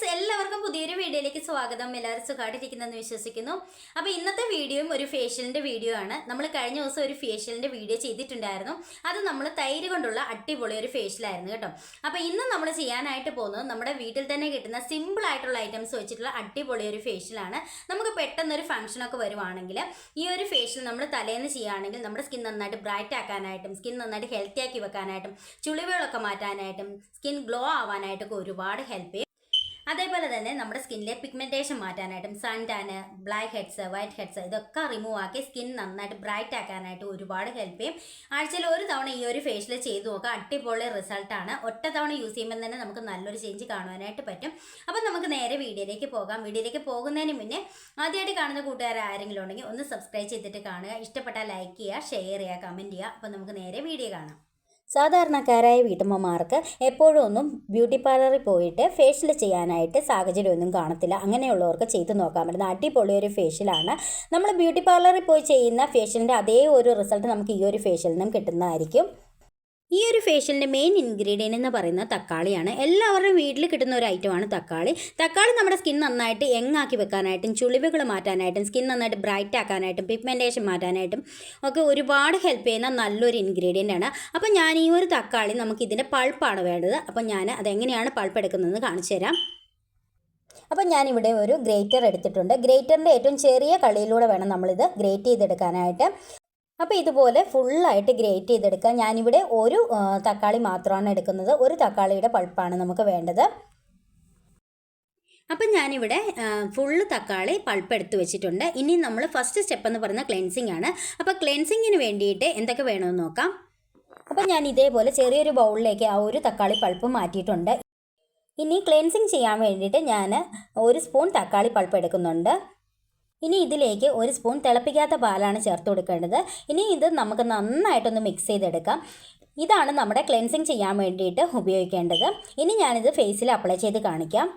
Friends എല്ലാവർക്കും പുതിയൊരു വീഡിയോയിലേക്ക് സ്വാഗതം. എല്ലാവരും സുഖമായിട്ടിരിക്കുന്നെന്ന് വിശ്വസിക്കുന്നു. അപ്പോൾ ഇന്നത്തെ വീഡിയോയും ഒരു ഫേഷ്യലിന്റെ വീഡിയോ ആണ്. നമ്മൾ കഴിഞ്ഞ ദിവസം ഒരു ഫേഷ്യലിന്റെ വീഡിയോ ചെയ്തിട്ടുണ്ടായിരുന്നു. അത് നമ്മൾ തൈര് കൊണ്ടുള്ള അടിപൊളി ഒരു ഫേഷ്യലായിരുന്നു കേട്ടോ. അപ്പോൾ ഇന്ന് നമ്മൾ ചെയ്യാനായിട്ട് പോകുന്നത് നമ്മുടെ വീട്ടിൽ തന്നെ കിട്ടുന്ന സിമ്പിൾ ആയിട്ടുള്ള ഐറ്റംസ് വെച്ചിട്ടുള്ള അടിപൊളി ഒരു ഫേഷ്യലാണ് നമുക്ക് പെട്ടെന്ന് ഒരു ഫംഗ്ഷനൊക്കെ വരുവാണെങ്കിൽ ഈ ഒരു ഫേഷ്യൽ നമ്മൾ തലേന്ന് ചെയ്യുകയാണെങ്കിൽ നമ്മുടെ സ്കിൻ നന്നായിട്ട് ബ്രൈറ്റ് ആക്കാനായിട്ടും സ്കിൻ നന്നായിട്ട് ഹെൽത്തി ആക്കി വെക്കാനായിട്ടും ചുളിവുകളൊക്കെ മാറ്റാനായിട്ടും സ്കിൻ ഗ്ലോ ആവാനായിട്ടൊക്കെ ഒരുപാട് ഹെൽപ്പ് ചെയ്യും. അതേപോലെ തന്നെ നമ്മുടെ സ്കിന്നിലെ പിഗ്മെന്റേഷൻ മാറ്റാനായിട്ടും sun black heads white heads ഇതൊക്കെ റിമൂവ് ആക്കി സ്കിൻ നന്നായിട്ട് ബ്രൈറ്റ് ആക്കാനായിട്ട് ഒരുപാട് ഹെൽപ്പ് ചെയ്യും. ആഴ്ചയിൽ ഒരു തവണ ഈ ഒരു ഫേഷ്യൽ ചെയ്ത് നോക്കുക അടിപൊളി റിസൾട്ടാണ് ഒറ്റ തവണ യൂസ് ചെയ്യുമ്പോൾ തന്നെ നമുക്ക് നല്ലൊരു ചേഞ്ച് കാണുവാനായിട്ട് പറ്റും. അപ്പോൾ നമുക്ക് നേരെ വീഡിയോയിലേക്ക് പോകാം. വീഡിയോയിലേക്ക് പോകുന്നതിന് മുന്നേ ആദ്യമായിട്ട് കാണുന്ന കൂട്ടുകാർ ആരെങ്കിലും ഉണ്ടെങ്കിൽ ഒന്ന് സബ്സ്ക്രൈബ് ചെയ്തിട്ട് കാണുക. ഇഷ്ടപ്പെട്ടാൽ ലൈക്ക് ചെയ്യുക ഷെയർ ചെയ്യുക കമന്റ് ചെയ്യുക. അപ്പോൾ നമുക്ക് നേരെ വീഡിയോ കാണാം. സാധാരണക്കാരായ വീട്ടമ്മമാർക്ക് എപ്പോഴും ഒന്നും ബ്യൂട്ടി പാർലറിൽ പോയിട്ട് ഫേഷ്യൽ ചെയ്യാനായിട്ട് സാഹചര്യമൊന്നും കാണത്തില്ല. അങ്ങനെയുള്ളവർക്ക് ചെയ്ത് നോക്കാൻ പറ്റുന്ന അടിപൊളി ഒരു ഫേഷ്യലാണ് നമ്മൾ ബ്യൂട്ടി പാർലറിൽ പോയി ചെയ്യുന്ന ഫേഷ്യലിന്റെ അതേ ഒരു റിസൾട്ട് നമുക്ക് ഈ ഒരു ഫേഷ്യലിനും കിട്ടുന്നതായിരിക്കും. ഈ ഒരു ഫേഷ്യലിന്റെ മെയിൻ ഇൻഗ്രീഡിയന്റ് എന്ന് പറയുന്നത് തക്കാളിയാണ്. എല്ലാവരുടെയും വീട്ടിൽ കിട്ടുന്ന ഒരു ഐറ്റമാണ് തക്കാളി. തക്കാളി നമ്മുടെ സ്കിൻ നന്നായിട്ട് യങ്ങാക്കി വെക്കാനായിട്ടും ചുളിവുകൾ മാറ്റാനായിട്ടും സ്കിൻ നന്നായിട്ട് ബ്രൈറ്റ് ആക്കാനായിട്ടും പിഗ്മെന്റേഷൻ മാറ്റാനായിട്ടും ഒക്കെ ഒരുപാട് ഹെൽപ്പ് ചെയ്യുന്ന നല്ലൊരു ഇൻഗ്രീഡിയന്റ് ആണ്. അപ്പോൾ ഞാൻ ഈ ഒരു തക്കാളി നമുക്ക് ഇതിന്റെ പൾപ്പാണ് വേണ്ടത്. അപ്പോൾ ഞാൻ അതെങ്ങനെയാണ് പൾപ്പ് എടുക്കുന്നതെന്ന് കാണിച്ചു തരാം. അപ്പോൾ ഞാനിവിടെ ഒരു ഗ്രേറ്റർ എടുത്തിട്ടുണ്ട്. ഗ്രേറ്ററിന്റെ ഏറ്റവും ചെറിയ കളിയിലൂടെ വേണം നമ്മളിത് ഗ്രേറ്റ് ചെയ്തെടുക്കാനായിട്ട്. അപ്പോൾ ഇതുപോലെ ഫുള്ളായിട്ട് ഗ്രേറ്റ് ചെയ്തെടുക്കുക. ഞാനിവിടെ ഒരു തക്കാളി മാത്രമാണ് എടുക്കുന്നത്. ഒരു തക്കാളിയുടെ പൾപ്പാണ് നമുക്ക് വേണ്ടത്. അപ്പം ഞാനിവിടെ ഫുള്ള് തക്കാളി പൾപ്പ് എടുത്ത് വെച്ചിട്ടുണ്ട്. ഇനി നമ്മൾ ഫസ്റ്റ് സ്റ്റെപ്പ് എന്ന് പറയുന്നത് ക്ലെൻസിങ് ആണ്. അപ്പോൾ ക്ലെൻസിങ്ങിന് വേണ്ടിയിട്ട് എന്തൊക്കെ വേണമെന്ന് നോക്കാം. അപ്പം ഞാൻ ഇതേപോലെ ചെറിയൊരു ബൗളിലേക്ക് ആ ഒരു തക്കാളി പൾപ്പ് മാറ്റിയിട്ടുണ്ട്. ഇനി ക്ലെൻസിങ് ചെയ്യാൻ വേണ്ടിയിട്ട് ഞാൻ ഒരു സ്പൂൺ തക്കാളി പൾപ്പ് എടുക്കുന്നുണ്ട്. ഇനി ഇതിലേക്ക് ഒരു സ്പൂൺ തിളപ്പിക്കാത്ത പാലാണ് ചേർത്ത് കൊടുക്കേണ്ടത്. ഇനി ഇത് നമുക്ക് നന്നായിട്ടൊന്ന് മിക്സ് ചെയ്തെടുക്കാം. ഇതാണ് നമ്മുടെ ക്ലെൻസിങ് ചെയ്യാൻ വേണ്ടിയിട്ട് ഉപയോഗിക്കേണ്ടത്. ഇനി ഞാനിത് ഫേസിൽ അപ്ലൈ ചെയ്ത് കാണിക്കാം.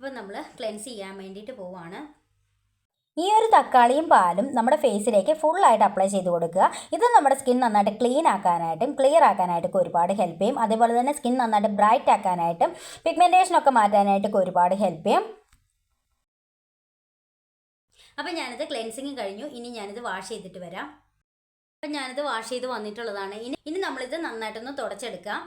അപ്പോൾ നമ്മൾ ക്ലെൻസ് ചെയ്യാൻ വേണ്ടിയിട്ട് പോവാണ്. ഈ ഒരു തക്കാളിയും പാലും നമ്മുടെ ഫേസിലേക്ക് ഫുള്ളായിട്ട് അപ്ലൈ ചെയ്ത് കൊടുക്കുക. ഇത് നമ്മുടെ സ്കിൻ നന്നായിട്ട് ക്ലീൻ ആക്കാനായിട്ടും ക്ലിയർ ആക്കാനായിട്ടൊക്കെ ഒരുപാട് ഹെൽപ്പ് ചെയ്യും. അതേപോലെ തന്നെ സ്കിൻ നന്നായിട്ട് ബ്രൈറ്റ് ആക്കാനായിട്ടും പിഗ്മെന്റേഷൻ ഒക്കെ മാറ്റാനായിട്ടൊക്കെ ഒരുപാട് ഹെൽപ്പ് ചെയ്യും. അപ്പം ഞാനിത് ക്ലെൻസിങ് കഴിഞ്ഞു. ഇനി ഞാനിത് വാഷ് ചെയ്തിട്ട് വരാം. അപ്പം ഞാനിത് വാഷ് ചെയ്ത് വന്നിട്ടുള്ളതാണ്. ഇനി ഇനി നമ്മളിത് നന്നായിട്ടൊന്ന് തുടച്ചെടുക്കാം.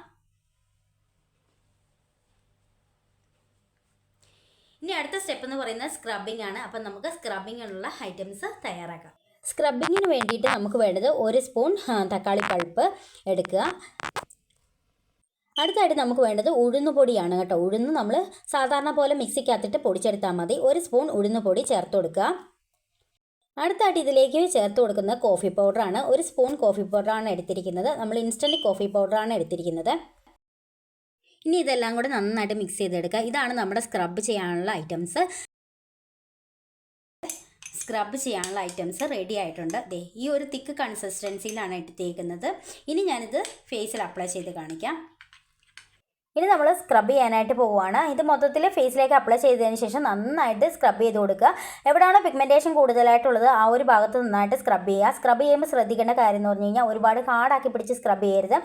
ഇനി അടുത്ത സ്റ്റെപ്പ് എന്ന് പറയുന്നത് സ്ക്രബിംഗ് ആണ്. അപ്പം നമുക്ക് സ്ക്രബിങ്ങിനുള്ള ഐറ്റംസ് തയ്യാറാക്കാം. സ്ക്രബിങ്ങിന് വേണ്ടിയിട്ട് നമുക്ക് വേണ്ടത് ഒരു സ്പൂൺ തക്കാളി പൾപ്പ് എടുക്കുക. അടുത്തായിട്ട് നമുക്ക് വേണ്ടത് ഉഴുന്ന് പൊടിയാണ് കേട്ടോ. ഉഴുന്ന് നമ്മൾ സാധാരണ പോലെ മിക്സിക്കകത്തിട്ട് പൊടിച്ചെടുത്താൽ മതി. ഒരു സ്പൂൺ ഉഴുന്ന് പൊടി ചേർത്ത് കൊടുക്കുക. അടുത്തായിട്ട് ഇതിലേക്ക് ചേർത്ത് കൊടുക്കുന്ന കോഫി പൗഡറാണ് ഒരു സ്പൂൺ കോഫി പൗഡറാണ് എടുത്തിരിക്കുന്നത്. നമ്മൾ ഇൻസ്റ്റന്റ് കോഫി പൗഡറാണ് എടുത്തിരിക്കുന്നത്. ഇനി ഇതെല്ലാം കൂടെ നന്നായിട്ട് മിക്സ് ചെയ്തെടുക്കുക. ഇതാണ് നമ്മുടെ സ്ക്രബ് ചെയ്യാനുള്ള ഐറ്റംസ് സ്ക്രബ് ചെയ്യാനുള്ള ഐറ്റംസ് റെഡി ആയിട്ടുണ്ട്. ദേ ഈ ഒരു തിക്ക് കൺസിസ്റ്റൻസിയിലാണ് എടുത്തേക്കുന്നത് ഇനി ഞാനിത് ഫേസിൽ അപ്ലൈ ചെയ്ത് കാണിക്കാം. ഇനി നമ്മൾ സ്ക്രബ് ചെയ്യാനായിട്ട് പോവുകയാണ്. ഇത് മൊത്തത്തിൽ ഫേസിലേക്ക് അപ്ലൈ ചെയ്തതിന് ശേഷം നന്നായിട്ട് സ്ക്രബ് ചെയ്ത് കൊടുക്കുക. എവിടെയാണോ പിഗ്മെന്റേഷൻ കൂടുതലായിട്ടുള്ളത് ആ ഒരു ഭാഗത്ത് നന്നായിട്ട് സ്ക്രബ് ചെയ്യുക. സ്ക്രബ് ചെയ്യുമ്പോൾ ശ്രദ്ധിക്കേണ്ട കാര്യം എന്ന് പറഞ്ഞു കഴിഞ്ഞാൽ ഒരുപാട് ഹാർഡാക്കി പിടിച്ച് സ്ക്രബ് ചെയ്യരുത്.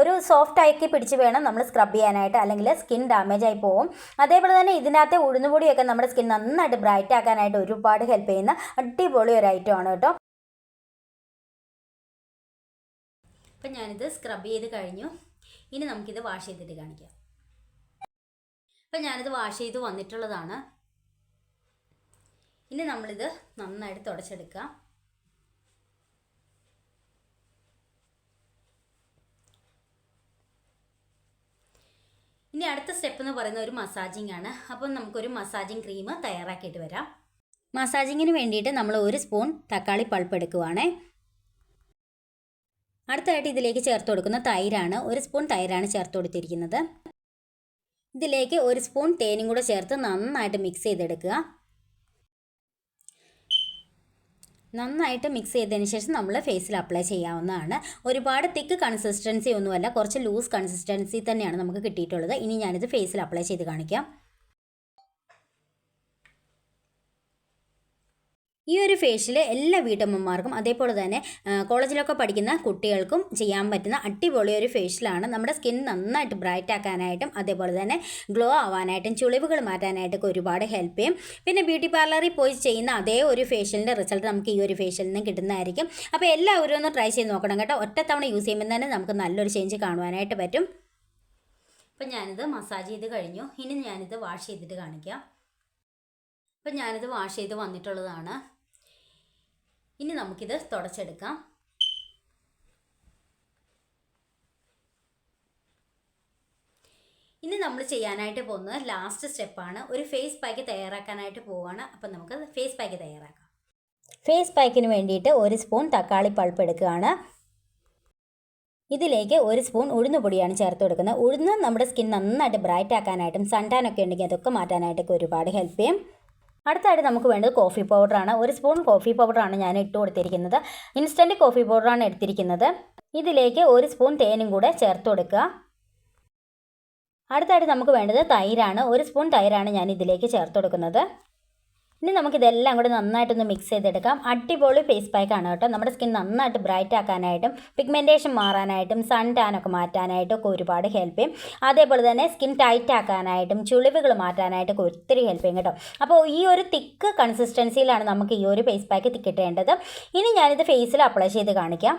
ഒരു സോഫ്റ്റ് ആക്കി പിടിച്ച് വേണം നമ്മൾ സ്ക്രബ് ചെയ്യാനായിട്ട് അല്ലെങ്കിൽ സ്കിൻ ഡാമേജ് ആയി പോകും അതേപോലെ തന്നെ ഇതിനകത്തെ ഉഴുന്നുപൊടിയൊക്കെ നമ്മുടെ സ്കിൻ നന്നായിട്ട് ബ്രൈറ്റ് ആക്കാനായിട്ട് ഒരുപാട് ഹെൽപ്പ് ചെയ്യുന്ന അടിപൊളി ഒരു ഐറ്റം ആണ് കേട്ടോ. അപ്പം ഞാനിത് സ്ക്രബ് ചെയ്ത് കഴിഞ്ഞു. ഇനി നമുക്കിത് വാഷ് ചെയ്തിട്ട് കാണിക്കാം. അപ്പം ഞാനിത് വാഷ് ചെയ്ത് വന്നിട്ടുള്ളതാണ്. ഇനി നമ്മളിത് നന്നായിട്ട് തുടച്ചെടുക്കാം ഇനി അടുത്ത സ്റ്റെപ്പ് എന്ന് പറയുന്ന ഒരു മസാജിങ് ആണ്. അപ്പം നമുക്കൊരു മസാജിങ് ക്രീം തയ്യാറാക്കിയിട്ട് വരാം. മസാജിങ്ങിന് വേണ്ടിയിട്ട് നമ്മൾ ഒരു സ്പൂൺ തക്കാളി പൾപ്പ് എടുക്കുവാണേ. അടുത്തായിട്ട് ഇതിലേക്ക് ചേർത്ത് കൊടുക്കുന്ന തൈരാണ്. ഒരു സ്പൂൺ തൈരാണ് ചേർത്ത് കൊടുത്തിരിക്കുന്നത്. ഇതിലേക്ക് ഒരു സ്പൂൺ തേനും കൂടെ ചേർത്ത് നന്നായിട്ട് മിക്സ് ചെയ്തെടുക്കുക. നന്നായിട്ട് മിക്സ് ചെയ്തതിന് ശേഷം നമ്മൾ ഫേസിൽ അപ്ലൈ ചെയ്യാവുന്നതാണ്. ഒരുപാട് തിക്ക് കൺസിസ്റ്റൻസി ഒന്നുമല്ല കുറച്ച് ലൂസ് കൺസിസ്റ്റൻസി തന്നെയാണ് നമുക്ക് കിട്ടിയിട്ടുള്ളത്. ഇനി ഞാനിത് ഫേസിൽ അപ്ലൈ ചെയ്ത് കാണിക്കാം. ഈ ഒരു ഫേഷ്യൽ എല്ലാ വീട്ടമ്മമാർക്കും അതേപോലെ തന്നെ കോളേജിലൊക്കെ പഠിക്കുന്ന കുട്ടികൾക്കും ചെയ്യാൻ പറ്റുന്ന അടിപൊളി ഒരു ഫേഷ്യലാണ് നമ്മുടെ സ്കിൻ നന്നായിട്ട് ബ്രൈറ്റ് ആക്കാനായിട്ടും അതേപോലെ തന്നെ ഗ്ലോ ആവാനായിട്ടും ചുളിവുകൾ മാറ്റാനായിട്ടൊക്കെ ഒരുപാട് ഹെൽപ്പ് ചെയ്യും. പിന്നെ ബ്യൂട്ടി പാർലറിൽ പോയി ചെയ്യുന്ന അതേ ഒരു ഫേഷ്യലിന്റെ റിസൾട്ട് നമുക്ക് ഈ ഒരു ഫേഷ്യലിൽ നിന്ന് കിട്ടുന്നതായിരിക്കും. അപ്പോൾ എല്ലാവരും ഒന്ന് ട്രൈ ചെയ്ത് നോക്കണം കേട്ടോ. ഒറ്റത്തവണ യൂസ് ചെയ്യുമ്പോൾ തന്നെ നമുക്ക് നല്ലൊരു ചേഞ്ച് കാണുവാനായിട്ട് പറ്റും. അപ്പം ഞാനിത് മസാജ് ചെയ്ത് കഴിഞ്ഞു. ഇനി ഞാനിത് വാഷ് ചെയ്തിട്ട് കാണിക്കാം. അപ്പം ഞാനിത് വാഷ് ചെയ്ത് വന്നിട്ടുള്ളതാണ്. ഇനി നമുക്കിത് തുടച്ചെടുക്കാം. ഇനി നമ്മൾ ചെയ്യാനായിട്ട് പോകുന്നത് ലാസ്റ്റ് സ്റ്റെപ്പാണ് ഒരു ഫേസ് പാക്ക് തയ്യാറാക്കാനായിട്ട് പോവുകയാണ് അപ്പം നമുക്ക് ഫേസ് പാക്ക് തയ്യാറാക്കാം. ഫേസ് പാക്കിന് വേണ്ടിയിട്ട് ഒരു സ്പൂൺ തക്കാളി പൾപ്പ് എടുക്കുകയാണ്. ഇതിലേക്ക് ഒരു സ്പൂൺ ഉഴുന്നുപൊടിയാണ് ചേർത്ത് കൊടുക്കുന്നത്. ഉഴുന്ന് നമ്മുടെ സ്കിൻ നന്നായിട്ട് ബ്രൈറ്റ് ആക്കാനായിട്ടും സൺടാനൊക്കെ ഉണ്ടെങ്കിൽ അതൊക്കെ മാറ്റാനായിട്ടൊക്കെ ഒരുപാട് ഹെൽപ്പ് ചെയ്യും. അടുത്തായിട്ട് നമുക്ക് വേണ്ടത് കോഫി പൗഡറാണ് ഒരു സ്പൂൺ കോഫി പൗഡറാണ് ഞാൻ ഇട്ട് കൊടുത്തിരിക്കുന്നത്. ഇൻസ്റ്റന്റ് കോഫി പൗഡറാണ് എടുത്തിരിക്കുന്നത്. ഇതിലേക്ക് ഒരു സ്പൂൺ തേനും കൂടെ ചേർത്ത് കൊടുക്കുക. അടുത്തായിട്ട് നമുക്ക് വേണ്ടത് തൈരാണ്. ഒരു സ്പൂൺ തൈരാണ് ഞാൻ ഇതിലേക്ക് ചേർത്ത് കൊടുക്കുന്നത്. ഇനി നമുക്കിതെല്ലാം കൂടെ നന്നായിട്ടൊന്ന് മിക്സ് ചെയ്തെടുക്കാം. അടിപൊളി ഫേസ് പാക്കാണ് കേട്ടോ. നമ്മുടെ സ്കിൻ നന്നായിട്ട് ബ്രൈറ്റ് ആക്കാനായിട്ടും പിഗ്മെന്റേഷൻ മാറാനായിട്ടും സൺ ടാൻ ഒക്കെ മാറ്റാനായിട്ടും ഒക്കെ ഒരുപാട് ഹെൽപ്പ് ചെയ്യും. അതേപോലെ തന്നെ സ്കിൻ ടൈറ്റ് ആക്കാനായിട്ടും ചുളിവുകൾ മാറ്റാനായിട്ടൊക്കെ ഒത്തിരി ഹെൽപ്പ് ചെയ്യും കേട്ടോ. അപ്പോൾ ഈ ഒരു തിക്ക് കൺസിസ്റ്റൻസിയിലാണ് നമുക്ക് ഈ ഒരു ഫേസ് പാക്ക് തിക്കിട്ടേണ്ടത് ഇനി ഞാനിത് ഫേസിൽ അപ്ലൈ ചെയ്ത് കാണിക്കാം.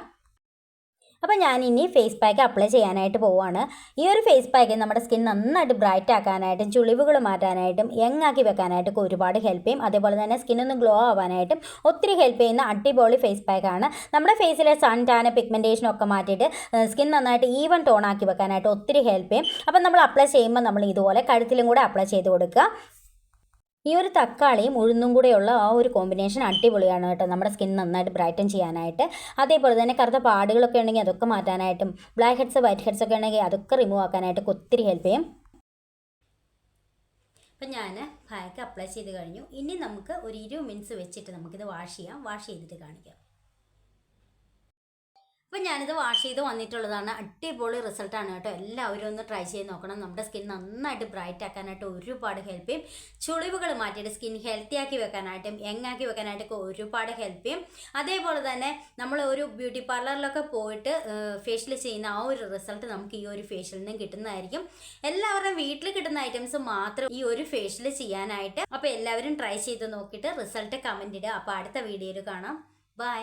അപ്പോൾ ഞാൻ ഇനി ഫേസ് പാക്ക് അപ്ലൈ ചെയ്യാനായിട്ട് പോവുകയാണ് ഈ ഒരു ഫേസ് പാക്ക് നമ്മുടെ സ്കിൻ നന്നായിട്ട് ബ്രൈറ്റ് ആക്കാനായിട്ടും ചുളിവുകൾ മാറ്റാനായിട്ടും യങ് ആക്കി വെക്കാനായിട്ടൊക്കെ ഒരുപാട് ഹെൽപ്പ് ചെയ്യും. അതേപോലെ തന്നെ സ്കിൻ ഒന്ന് ഗ്ലോ ആവാനായിട്ടും ഒത്തിരി ഹെൽപ്പ് ചെയ്യുന്ന അടിപൊളി ഫേസ് പാക്കാണ് നമ്മുടെ ഫേസിലെ സൺ ടാന പിഗ്മെന്റേഷനൊക്കെ മാറ്റിയിട്ട് സ്കിൻ നന്നായിട്ട് ഈവൻ ടോൺ ആക്കി വെക്കാനായിട്ട് ഒത്തിരി ഹെൽപ്പ് ചെയ്യും. അപ്പം നമ്മൾ അപ്ലൈ ചെയ്യുമ്പോൾ നമ്മൾ ഇതുപോലെ കഴുത്തിലും കൂടെ അപ്ലൈ ചെയ്ത് കൊടുക്കുക. ഈ ഒരു തക്കാളിയും ഉഴുന്നും കൂടെയുള്ള ആ ഒരു കോമ്പിനേഷൻ അടിപൊളിയാണ് കേട്ടോ. നമ്മുടെ സ്കിൻ നന്നായിട്ട് ബ്രൈറ്റൻ ചെയ്യാനായിട്ട്. അതേപോലെ തന്നെ കറുത്ത പാടുകളൊക്കെ ഉണ്ടെങ്കിൽ അതൊക്കെ മാറ്റാനായിട്ടും ബ്ലാക്ക് ഹെഡ്സ് വൈറ്റ് ഹെഡ്സ് ഒക്കെ ഉണ്ടെങ്കിൽ അതൊക്കെ റിമൂവ് ആക്കാനായിട്ടൊക്കെ ഒത്തിരി ഹെൽപ്പ് ചെയ്യും. അപ്പം ഞാൻ ഭയക്ക് അപ്ലൈ ചെയ്ത് കഴിഞ്ഞു. ഇനി നമുക്ക് ഒരു ഇരുപത് മിനിറ്റ്സ് വെച്ചിട്ട് നമുക്കിത് വാഷ് ചെയ്യാം. വാഷ് ചെയ്തിട്ട് കാണിക്കാം. അപ്പം ഞാനിത് വാഷ് ചെയ്ത് വന്നിട്ടുള്ളതാണ്. അടിപൊളി റിസൾട്ടാണ് കേട്ടോ. എല്ലാവരും ഒന്ന് ട്രൈ ചെയ്ത് നോക്കണം. നമ്മുടെ സ്കിൻ നന്നായിട്ട് ബ്രൈറ്റ് ആക്കാനായിട്ട് ഒരുപാട് ഹെൽപ്പ് ചെയ്യും. ചുളിവുകൾ മാറ്റിയിട്ട് സ്കിൻ ഹെൽത്തി ആക്കി വെക്കാനായിട്ടും യങ്ങാക്കി വെക്കാനായിട്ടൊക്കെ ഒരുപാട് ഹെൽപ്പ് ചെയ്യും. അതേപോലെ തന്നെ നമ്മൾ ഒരു ബ്യൂട്ടി പാർലറിലൊക്കെ പോയിട്ട് ഫേഷ്യൽ ചെയ്യുന്ന ആ ഒരു റിസൾട്ട് നമുക്ക് ഈ ഒരു ഫേഷ്യലിൽ നിന്നും കിട്ടുന്നതായിരിക്കും. എല്ലാവരുടെയും വീട്ടിൽ കിട്ടുന്ന ഐറ്റംസ് മാത്രം ഈ ഒരു ഫേഷ്യൽ ചെയ്യാനായിട്ട്. അപ്പോൾ എല്ലാവരും ട്രൈ ചെയ്ത് നോക്കിയിട്ട് റിസൾട്ട് കമന്റ് ഇടുക. അപ്പോൾ അടുത്ത വീഡിയോയിൽ കാണാം. ബൈ